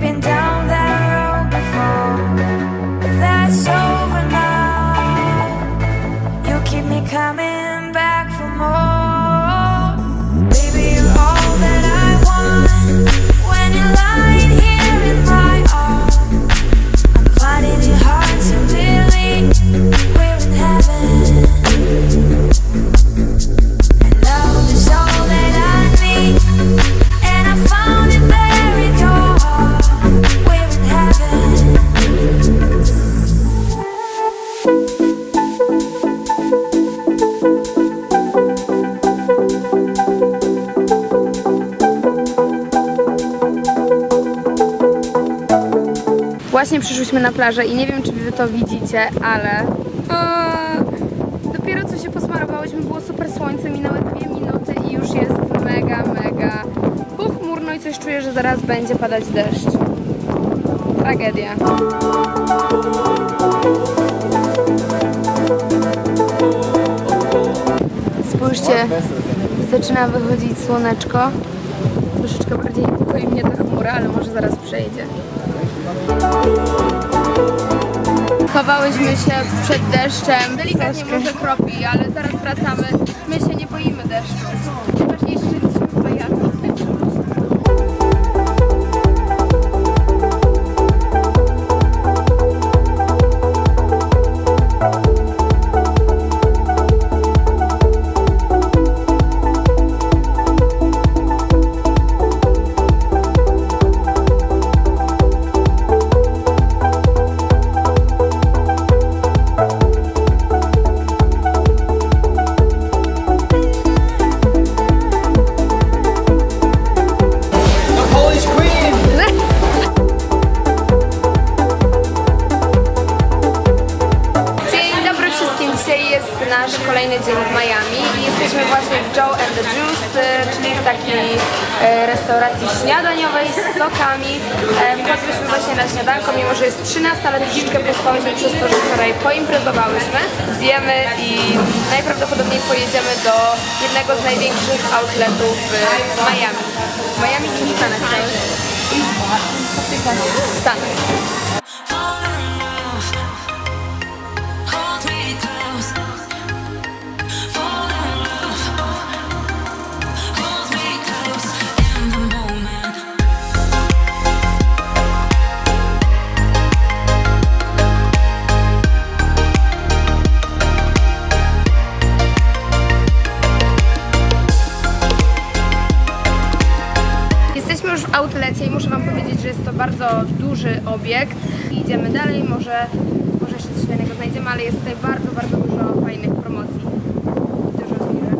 arrepentir. Właśnie przyszłyśmy na plażę i nie wiem, czy wy to widzicie, ale o, dopiero co się posmarowałyśmy, było super słońce, minęły dwie minuty i już jest mega, mega pochmurno i coś czuję, że zaraz będzie padać deszcz. Tragedia. Spójrzcie, zaczyna wychodzić słoneczko. Troszeczkę bardziej niepokoi mnie ta chmura, ale może zaraz przejdzie. Chowałyśmy się przed deszczem. Delikatnie może kropi, ale zaraz wracamy. My się nie boimy deszczu. Restauracji śniadaniowej z sokami. E, Wpadłyśmy właśnie na śniadanko, mimo że jest 13, ale troszeczkę pospałyśmy przez to, że wczoraj poimprezowałyśmy. Zjemy i najprawdopodobniej pojedziemy do jednego z największych outletów w Miami. Miami i Stanach. Stanach. I muszę Wam powiedzieć, że jest to bardzo duży obiekt. Idziemy dalej, może, może jeszcze coś fajnego znajdziemy, ale jest tutaj bardzo, bardzo dużo fajnych promocji. Dużo zniżek.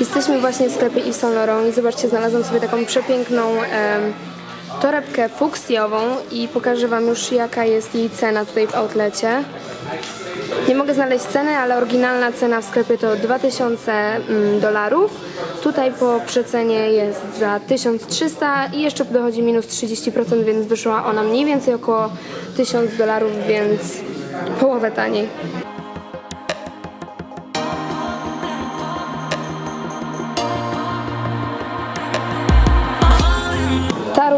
Jesteśmy właśnie w sklepie Yves Saint Laurent i zobaczcie, znalazłam sobie taką przepiękną em, torebkę fuksjową i pokażę Wam już jaka jest jej cena tutaj w outlecie. Nie mogę znaleźć ceny, ale oryginalna cena w sklepie to 2000 mm, dolarów. Tutaj po przecenie jest za 1300 i jeszcze dochodzi minus 30%, więc wyszła ona mniej więcej około 1000 dolarów, więc połowę taniej.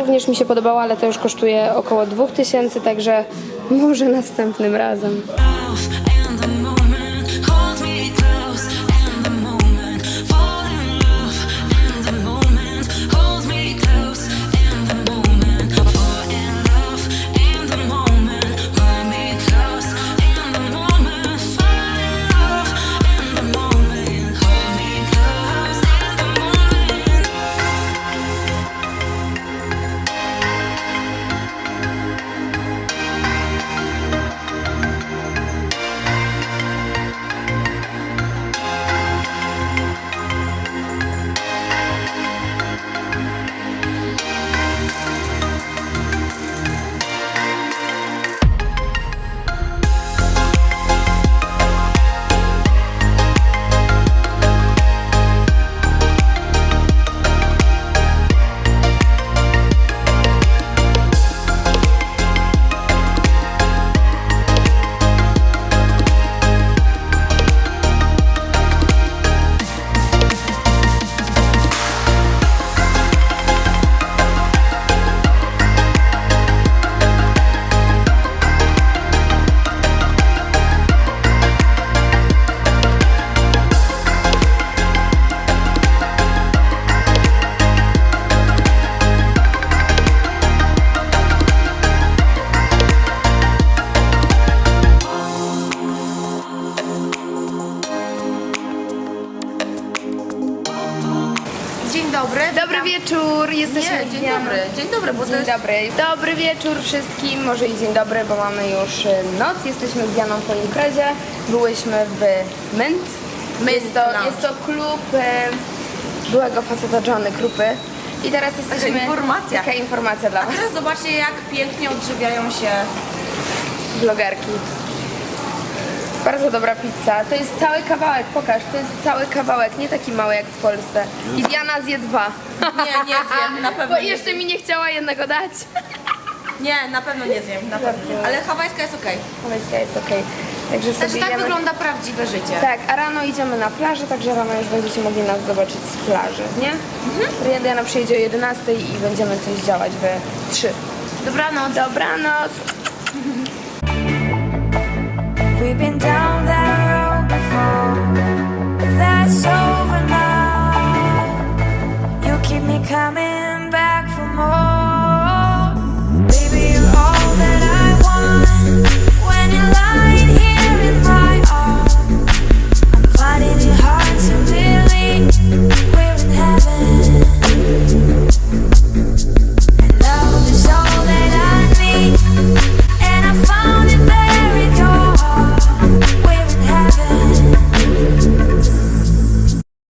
Również mi się podobała, ale to już kosztuje około 2000, także może następnym razem. Jesteśmy Nie, dzień dobry, dzień dobry, bo to Dzień jest... dobry. Dobry wieczór wszystkim, może i dzień dobry, bo mamy już e, noc. Jesteśmy z Dianą po imprezie. Byłyśmy w Mint. Jest to, jest to klub e, byłego faceta Johnny Krupy. I teraz jesteśmy... informacja. Taka informacja dla A was, teraz zobaczcie, jak pięknie odżywiają się... vlogerki. Bardzo dobra pizza. To jest cały kawałek, pokaż. To jest cały kawałek, nie taki mały jak w Polsce. I Diana zje dwa. Nie, nie zjem, na pewno Bo nie jeszcze zjem. mi nie chciała jednego dać. Nie, na pewno nie zjem, na pewno. Ale hawajska jest okej. Hawajska jest okej. Także sobie Znaczy tak jemy. wygląda prawdziwe życie. Tak, a rano idziemy na plażę, także rano już będziecie mogli nas zobaczyć z plaży, nie? Mhm. Diana przyjedzie o 11 i będziemy coś działać we 3. Dobranoc. Dobranoc! We've been down that road before, that's over now. You keep me coming.